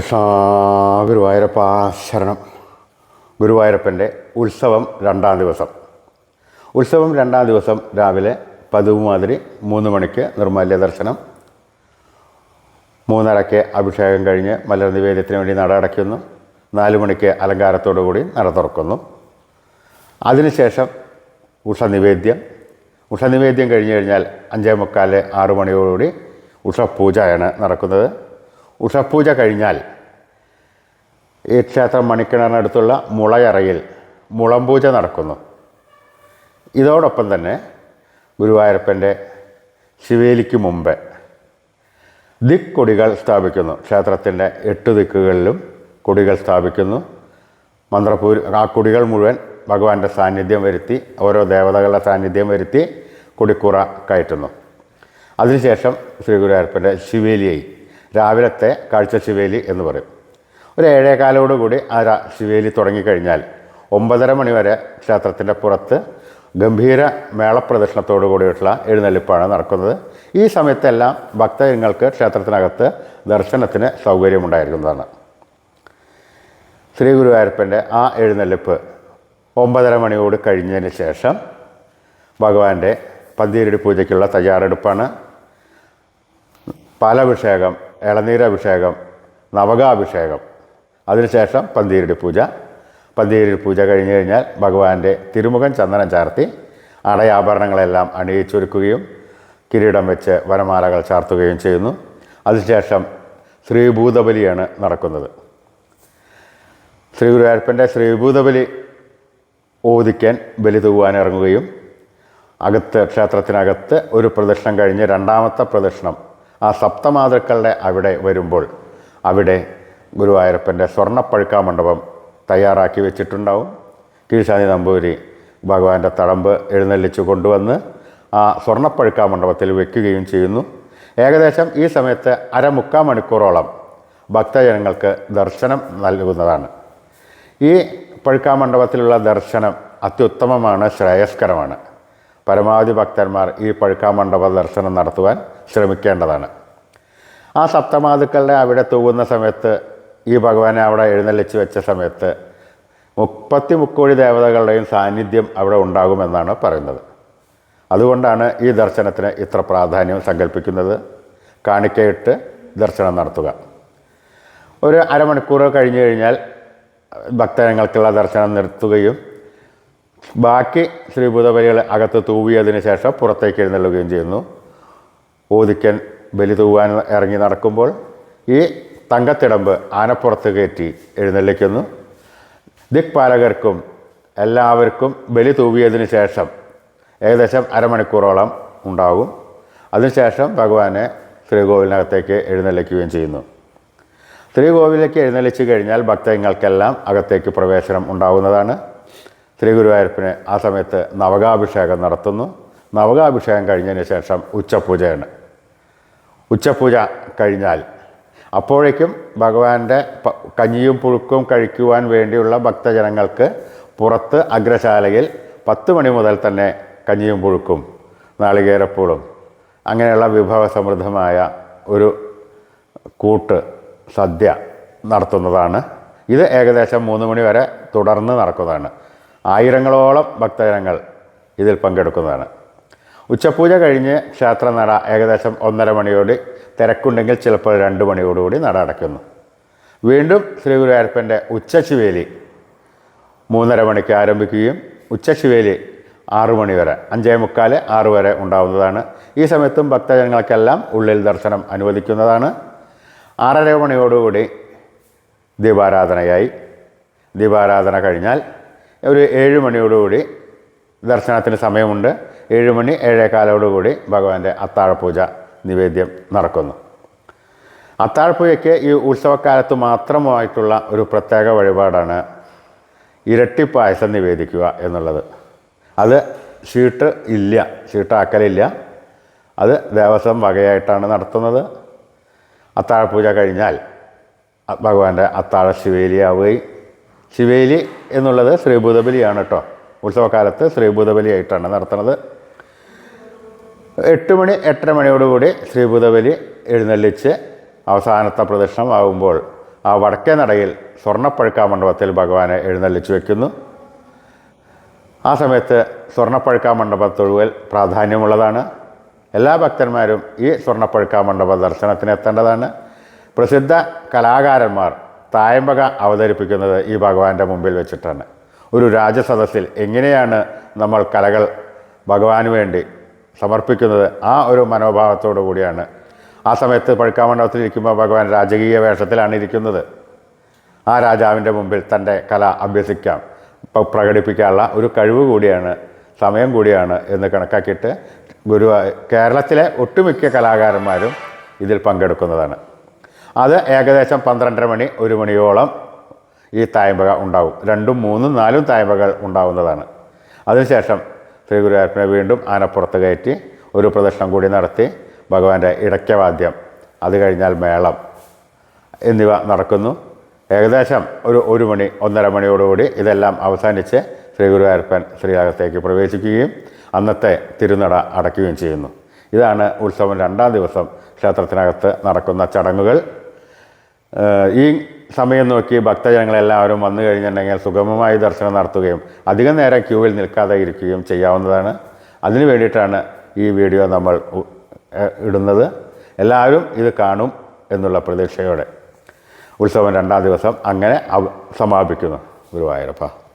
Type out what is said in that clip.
കൃഷ്ണ ഗുരുവായൂരപ്പ ശരണം. ഗുരുവായൂരപ്പന്റെ ഉത്സവം രണ്ടാം ദിവസം. ഉത്സവം രണ്ടാം ദിവസം രാവിലെ പതിവ് മാതിരി മൂന്ന് മണിക്ക് നിർമ്മല്യ ദർശനം. മൂന്നരയ്ക്ക് അഭിഷേകം കഴിഞ്ഞ് മലർ നിവേദ്യത്തിന് വേണ്ടി നട അടയ്ക്കുന്നു. നാല് മണിക്ക് അലങ്കാരത്തോടു കൂടി നട തുറക്കുന്നു. അതിനുശേഷം ഉഷനിവേദ്യം. ഉഷനിവേദ്യം കഴിഞ്ഞ് കഴിഞ്ഞാൽ അഞ്ചേ മുക്കാൽ ആറു മണിയോടുകൂടി ഉഷപൂജയാണ് നടക്കുന്നത്. ഉഷപൂജ കഴിഞ്ഞാൽ ഈ ക്ഷേത്രം മണിക്കിണറിനടുത്തുള്ള മുളയറയിൽ മുളംപൂജ നടക്കുന്നു. ഇതോടൊപ്പം തന്നെ ഗുരുവായൂരപ്പന്റെ ശിവേലിക്ക് മുമ്പ് ദിക് കൊടികൾ സ്ഥാപിക്കുന്നു. ക്ഷേത്രത്തിന്റെ എട്ട് ദിക്കുകളിലും കൊടികൾ സ്ഥാപിക്കുന്നു. മന്ത്രപൂർ ആ കൊടികൾ മുഴുവൻ ഭഗവാന്റെ സാന്നിധ്യം വരുത്തി ഓരോ ദേവതകളുടെ സാന്നിധ്യം വരുത്തി കൊടിക്കുറ കയറ്റുന്നു. അതിനുശേഷം ശ്രീ ഗുരുവായൂരപ്പന്റെ ശിവേലിയായി രാവിലത്തെ കാഴ്ച ശിവേലി എന്ന് പറയും. ഒരു ഏഴേകാലോടുകൂടി ആ ശിവേലി തുടങ്ങിക്കഴിഞ്ഞാൽ ഒമ്പതര മണി വരെ ക്ഷേത്രത്തിന്റെ പുറത്ത് ഗംഭീര മേളപ്രദർശനത്തോടു കൂടിയിട്ടുള്ള എഴുന്നള്ളിപ്പാണ് നടക്കുന്നത്. ഈ സമയത്തെല്ലാം ഭക്തജനങ്ങൾക്ക് ക്ഷേത്രത്തിനകത്ത് ദർശനത്തിന് സൗകര്യമുണ്ടായിരിക്കുന്നതാണ്. ശ്രീ ഗുരുവായൂരപ്പന്റെ ആ എഴുന്നള്ളിപ്പ് ഒമ്പതര മണിയോട് കഴിഞ്ഞതിന് ശേഷം ഭഗവാന്റെ പന്തീരടി പൂജയ്ക്കുള്ള തയ്യാറെടുപ്പാണ്. പാലഭിഷേകം ഇളനീരഭിഷേകം നവകാഭിഷേകം അതിനുശേഷം പന്തീരുടെ പൂജ. പന്തീരുടെ പൂജ കഴിഞ്ഞു കഴിഞ്ഞാൽ ഭഗവാന്റെ തിരുമുഖം ചന്ദനം ചാർത്തി അടയാഭരണങ്ങളെല്ലാം അണിയിച്ചൊരുക്കുകയും കിരീടം വെച്ച് വനമാലകൾ ചാർത്തുകയും ചെയ്യുന്നു. അതിനുശേഷം ശ്രീഭൂതബലിയാണ് നടക്കുന്നത്. ശ്രീ ഗുരുവായൂരപ്പന്റെ ശ്രീഭൂതബലി ഓദിക്കാൻ ബലി തൂവാൻ ഇറങ്ങുകയും അകത്ത് ക്ഷേത്രത്തിനകത്ത് ഒരു പ്രദക്ഷിണം കഴിഞ്ഞ് രണ്ടാമത്തെ പ്രദക്ഷിണം ആ സപ്തമാതൃക്കളുടെ അവിടെ വരുമ്പോൾ അവിടെ ഗുരുവായൂരപ്പന്റെ സ്വർണപ്പഴുക്കാ മണ്ഡപം തയ്യാറാക്കി വെച്ചിട്ടുണ്ടാവും. കീഴ്ശാന്തി നമ്പൂരി ഭഗവാന്റെ തടമ്പ് എഴുന്നള്ളിച്ച് കൊണ്ടുവന്ന് ആ സ്വർണപ്പഴുക്കാ മണ്ഡപത്തിൽ വെക്കുകയും ചെയ്യുന്നു. ഏകദേശം ഈ സമയത്ത് അരമുക്കാൽ മണിക്കൂറോളം ഭക്തജനങ്ങൾക്ക് ദർശനം നൽകുന്നതാണ്. ഈ പഴുക്കാ മണ്ഡപത്തിലുള്ള ദർശനം അത്യുത്തമമാണ് ശ്രേയസ്കരമാണ്. പരമാവധി ഭക്തന്മാർ ഈ പഴുക്കാമണ്ഡപ ദർശനം നടത്തുവാൻ ശ്രമിക്കേണ്ടതാണ്. ആ സപ്തമാതുക്കളുടെ അവിടെ തൂകുന്ന സമയത്ത് ഈ ഭഗവാനെ അവിടെ എഴുന്നള്ളിച്ച് വെച്ച സമയത്ത് മുപ്പത്തി മുക്കോടി ദേവതകളുടെയും സാന്നിധ്യം അവിടെ ഉണ്ടാകുമെന്നാണ് പറയുന്നത്. അതുകൊണ്ടാണ് ഈ ദർശനത്തിന് ഇത്ര പ്രാധാന്യം സങ്കല്പിക്കുന്നത് കാണിക്കയിട്ട് ദർശനം നടത്തുക. ഒരു അരമണിക്കൂർ കഴിഞ്ഞു കഴിഞ്ഞാൽ ഭക്തജനങ്ങൾക്കുള്ള ദർശനം നിർത്തുകയും ബാക്കി ശ്രീഭൂതബലികൾ അകത്ത് തൂവിയതിന് ശേഷം പുറത്തേക്ക് എഴുന്നള്ളുകയും ചെയ്യുന്നു. ഓദിക്കൻ ബലി തൂവാൻ ഇറങ്ങി നടക്കുമ്പോൾ ഈ തങ്കത്തിടമ്പ് ആനപ്പുറത്ത് കയറ്റി എഴുന്നള്ളിക്കുന്നു. ദിക്പാലകർക്കും എല്ലാവർക്കും ബലി തൂവിയതിന് ശേഷം ഏകദേശം അരമണിക്കൂറോളം ഉണ്ടാകും. അതിനുശേഷം ഭഗവാനെ ശ്രീകോവിലിനകത്തേക്ക് എഴുന്നള്ളിക്കുകയും ചെയ്യുന്നു. ശ്രീകോവിലേക്ക് എഴുന്നള്ളിച്ച് കഴിഞ്ഞാൽ ഭക്തങ്ങൾക്കെല്ലാം അകത്തേക്ക് പ്രവേശനം ഉണ്ടാവുന്നതാണ് ശ്രീ ഗുരുവായൂരപ്പന് ആ സമയത്ത് നവകാഭിഷേകം നടത്തുന്നു. നവകാഭിഷേകം കഴിഞ്ഞതിന് ശേഷം ഉച്ചപൂജയാണ്. ഉച്ചപൂജ കഴിഞ്ഞാൽ അപ്പോഴേക്കും ഭഗവാന്റെ കഞ്ഞിയും പുഴുക്കും കഴിക്കുവാൻ വേണ്ടിയുള്ള ഭക്തജനങ്ങൾക്ക് പുറത്ത് അഗ്രശാലയിൽ പത്ത് മണി മുതൽ തന്നെ കഞ്ഞിയും പുഴുക്കും നാളികേരപ്പൂളും. അങ്ങനെയുള്ള വിഭവസമൃദ്ധമായ ഒരു കൂട്ട് സദ്യ നടത്തുന്നതാണ്. ഇത് ഏകദേശം മൂന്ന് മണി വരെ തുടർന്ന് നടക്കുന്നതാണ്. ആയിരങ്ങളോളം ഭക്തജനങ്ങൾ ഇതിൽ പങ്കെടുക്കുന്നതാണ്. ഉച്ചപൂജ കഴിഞ്ഞ് ക്ഷേത്രനട ഏകദേശം ഒന്നര മണിയോട് തിരക്കുണ്ടെങ്കിൽ ചിലപ്പോൾ രണ്ട് മണിയോടുകൂടി നട അടയ്ക്കുന്നു. വീണ്ടും ശ്രീ ഗുരുവായൂരപ്പന്റെ ഉച്ചശിവേലി മൂന്നര മണിക്ക് ആരംഭിക്കുകയും ഉച്ചശിവേലി ആറു മണി വരെ അഞ്ചേ മുക്കാൽ ആറ് വരെ ഉണ്ടാവുന്നതാണ്. ഈ സമയത്തും ഭക്തജനങ്ങൾക്കെല്ലാം ഉള്ളിൽ ദർശനം അനുവദിക്കുന്നതാണ്. ആറര മണിയോടുകൂടി ദീപാരാധനയായി. ദീപാരാധന കഴിഞ്ഞാൽ ഒരു ഏഴ് മണിയോടുകൂടി ദർശനത്തിന് സമയമുണ്ട്. ഏഴ് മണി ഏഴേകാലോടുകൂടി ഭഗവാന്റെ അത്താഴപൂജ നിവേദ്യം നടക്കുന്നു. അത്താഴപ്പൂജയ്ക്ക് ഈ ഉത്സവക്കാലത്ത് മാത്രമായിട്ടുള്ള ഒരു പ്രത്യേക വഴിപാടാണ് ഇരട്ടി പായസം നിവേദിക്കുക എന്നുള്ളത്. അത് ഷീട്ട് ഇല്ല ഷീട്ടാക്കലില്ല. അത് ദേവസ്വം വകയായിട്ടാണ് നടത്തുന്നത്. അത്താഴപൂജ കഴിഞ്ഞാൽ ഭഗവാന്റെ അത്താഴ ശിവേലിയാവുകയും ശിവേലി എന്നുള്ളത് ശ്രീഭൂതബലിയാണ് കേട്ടോ ഉത്സവകാലത്ത് ശ്രീഭൂതബലിയായിട്ടാണ് നടത്തുന്നത്. എട്ട് മണി എട്ടര മണിയോടുകൂടി ശ്രീഭൂതബലി എഴുന്നള്ളിച്ച് അവസാനത്തെ പ്രദക്ഷിണം ആകുമ്പോൾ ആ വടക്കേ നടയിൽ സ്വർണപ്പഴുക്ക മണ്ഡപത്തിൽ ഭഗവാനെ എഴുന്നള്ളിച്ച് വയ്ക്കുന്നു ആ സമയത്ത് സ്വർണപ്പഴുക്ക മണ്ഡപത്തൊഴുവൽ പ്രാധാന്യമുള്ളതാണ്. എല്ലാ ഭക്തന്മാരും ഈ സ്വർണപ്പഴുക്ക മണ്ഡപ ദർശനത്തിന് എത്തേണ്ടതാണ്. പ്രസിദ്ധ കലാകാരന്മാർ തായമ്പക അവതരിപ്പിക്കുന്നത് ഈ ഭഗവാന്റെ മുമ്പിൽ വെച്ചിട്ടാണ്. ഒരു രാജസദസ്സിൽ എങ്ങനെയാണ് നമ്മൾ കലകൾ ഭഗവാന് വേണ്ടി സമർപ്പിക്കുന്നത് ആ ഒരു മനോഭാവത്തോടു കൂടിയാണ്. ആ സമയത്ത് പഴുക്കാമണ്ഡപത്തിൽ ഇരിക്കുമ്പോൾ ഭഗവാൻ രാജകീയ വേഷത്തിലാണ് ഇരിക്കുന്നത്. ആ രാജാവിന്റെ മുമ്പിൽ തന്റെ കല അഭ്യസിക്കാം. പ്രകടിപ്പിക്കാനുള്ള ഒരു കഴിവ് കൂടിയാണ് സമയം കൂടിയാണ് എന്ന് കണക്കാക്കിയിട്ട് ഗുരു കേരളത്തിലെ ഒട്ടുമിക്ക കലാകാരന്മാരും ഇതിൽ പങ്കെടുക്കുന്നതാണ്. അത് ഏകദേശം പന്ത്രണ്ടര മണി ഒരു മണിയോളം ഈ തായമ്പക ഉണ്ടാവും. രണ്ടും മൂന്നും നാലും തായമ്പകൾ ഉണ്ടാവുന്നതാണ്. അതിനുശേഷം ശ്രീ ഗുരുവായൂരപ്പനെ വീണ്ടും ആനപ്പുറത്ത് കയറ്റി ഒരു പ്രദക്ഷിണം കൂടി നടത്തി ഭഗവാന്റെ ഇടയ്ക്കവാദ്യം അത് കഴിഞ്ഞാൽ മേളം എന്നിവ നടക്കുന്നു. ഏകദേശം ഒരു ഒരു മണി ഒന്നര മണിയോടുകൂടി ഇതെല്ലാം അവസാനിച്ച് ശ്രീ ഗുരുവായൂരപ്പൻ ശ്രീലകത്തേക്ക് പ്രവേശിക്കുകയും അന്നത്തെ തിരുനട അടയ്ക്കുകയും ചെയ്യുന്നു. ഇതാണ് ഉത്സവം രണ്ടാം ദിവസം ക്ഷേത്രത്തിനകത്ത് നടക്കുന്ന ചടങ്ങുകൾ. ഈ സമയം നോക്കി ഭക്തജനങ്ങളെല്ലാവരും വന്നു കഴിഞ്ഞിട്ടുണ്ടെങ്കിൽ സുഗമമായി ദർശനം നടത്തുകയും അധികം നേരം ക്യൂവിൽ നിൽക്കാതെ ഇരിക്കുകയും ചെയ്യാവുന്നതാണ്. അതിനു വേണ്ടിയിട്ടാണ് ഈ വീഡിയോ നമ്മൾ ഇടുന്നത്. എല്ലാവരും ഇത് കാണും എന്നുള്ള പ്രതീക്ഷയോടെ ഉത്സവം രണ്ടാം ദിവസം അങ്ങനെ സമാപിക്കുന്നു. ഗുരുവായൂരപ്പ.